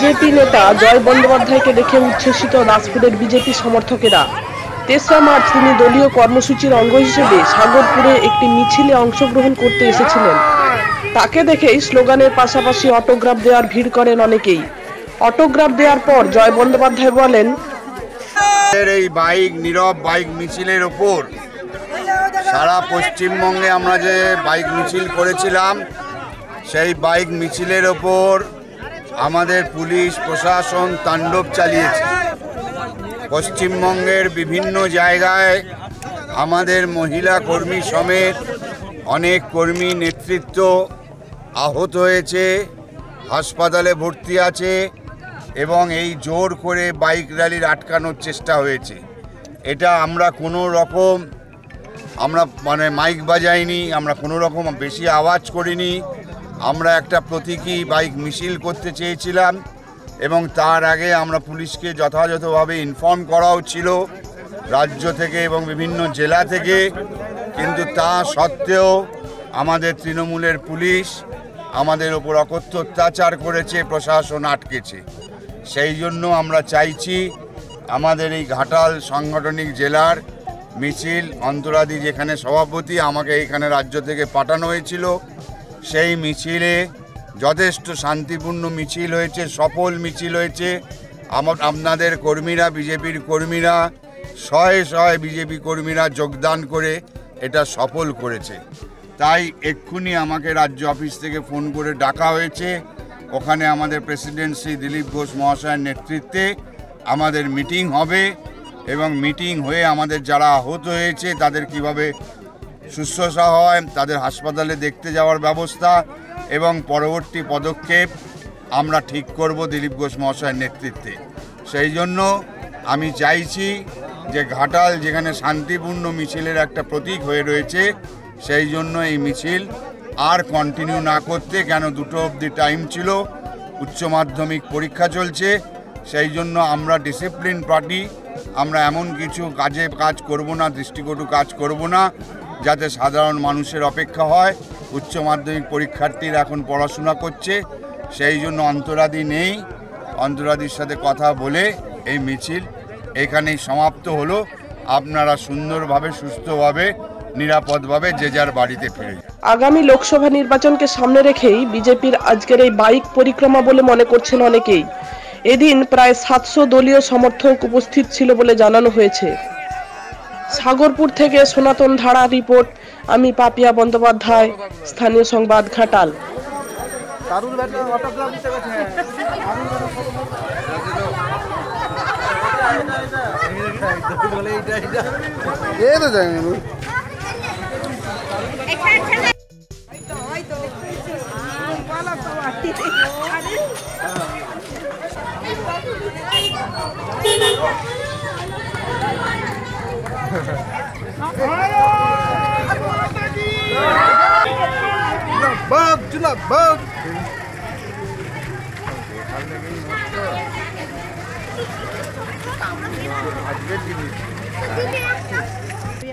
BJP নেতা জয় বন্দ্যোপাধ্যায়কে দেখে উচ্ছ্বসিত দাসপুরের বিজেপি সমর্থকেরা। তেসরা মার্চ তিনি দলীয় কর্মসূচির অঙ্গ হিসেবে সাগরপুরে একটি মিছিলে অংশগ্রহণ করতে এসেছিলেন। তাকে দেখেই স্লোগানের পাশাপাশি অটোগ্রাফ দেওয়ার ভিড় করেন অনেকেই। অটোগ্রাফ দেওয়ার পর জয় বন্দ্যোপাধ্যায় বলেন এই বাইক, নীরব বাইক মিছিলের ওপর সারা পশ্চিমবঙ্গে আমরা যে বাইক মিছিল করেছিলাম, সেই বাইক মিছিলের ওপর আমাদের পুলিশ, প্রশাসন তাণ্ডব চালিয়েছে। পশ্চিমবঙ্গের বিভিন্ন জায়গায় আমাদের মহিলা কর্মী সমেত অনেক কর্মী নেতৃত্ব আহত হয়েছে, হাসপাতালে ভর্তি আছে এবং এই জোর করে বাইক র্যালির আটকানোর চেষ্টা হয়েছে। এটা আমরা কোনো রকম, আমরা মানে মাইক বাজাইনি, আমরা কোনো রকম বেশি আওয়াজ করিনি। আমরা একটা প্রতীকী বাইক মিছিল করতে চেয়েছিলাম এবং তার আগে আমরা পুলিশকে যথাযথভাবে ইনফর্ম করাও ছিল রাজ্য থেকে এবং বিভিন্ন জেলা থেকে। কিন্তু তা সত্ত্বেও আমাদের তৃণমূলের পুলিশ আমাদের ওপর অকথ্য অত্যাচার করেছে, প্রশাসন আটকেছে। সেই জন্য আমরা চাইছি আমাদের এই ঘাটাল সাংগঠনিক জেলার মিছিল, অন্তরাদি যেখানে সভাপতি আমাকে এখানে রাজ্য থেকে পাঠানো হয়েছিল সেই মিছিলে যথেষ্ট শান্তিপূর্ণ মিছিল হয়েছে, সফল মিছিল হয়েছে। আমার আপনাদের কর্মীরা, বিজেপির কর্মীরা, শয়ে শয়ে বিজেপি কর্মীরা যোগদান করে এটা সফল করেছে। তাই এক্ষুনি আমাকে রাজ্য অফিস থেকে ফোন করে ডাকা হয়েছে। ওখানে আমাদের প্রেসিডেন্ট শ্রী দিলীপ ঘোষ মহাশয়ের নেতৃত্বে আমাদের মিটিং হবে এবং মিটিং হয়ে আমাদের যারা আহত হয়েছে তাদের কীভাবে শুশ্রূষা হয়, তাদের হাসপাতালে দেখতে যাওয়ার ব্যবস্থা এবং পরবর্তী পদক্ষেপ আমরা ঠিক করব দিলীপ ঘোষ মহাশয়ের নেতৃত্বে। সেই জন্য আমি চাইছি যে ঘাটাল, যেখানে শান্তিপূর্ণ মিছিলের একটা প্রতীক হয়ে রয়েছে, সেই জন্য এই মিছিল আর কন্টিনিউ না করতে কেন দুটো অবধি টাইম ছিল, উচ্চ মাধ্যমিক পরীক্ষা চলছে, সেই জন্য আমরা ডিসিপ্লিন পার্টি আমরা এমন কিছু কাজে কাজ করব না, দৃষ্টিকটু কাজ করব না যাতে সাধারণ মানুষের অপেক্ষা হয়। উচ্চ মাধ্যমিক পরীক্ষার্থীরা এখন পড়াশোনা করছে। সেই জন্য অন্তরাদি নেই। অন্তরাদির সাথে কথা বলে এই মিছিল এখানেই সমাপ্ত হলো। আপনারা সুন্দরভাবে, সুস্থভাবে, নিরাপদভাবে যে যার বাড়িতে ফিরে আগামী লোকসভা নির্বাচনকে সামনে রেখেই বিজেপির আজকের এই বাইক পরিক্রমা বলে মনে করছেন অনেকেই। এদিন প্রায় সাতশো দলীয় সমর্থক উপস্থিত ছিল বলে জানানো হয়েছে। সাগরপুর থেকে সনাতন ধারা রিপোর্ট আমি পাপিয়া বন্দ্যোপাধ্যায় স্থানীয় সংবাদ ঘাটাল। দারুণ ব্যাটা অটোগ্রাফ দিতে গেছে এই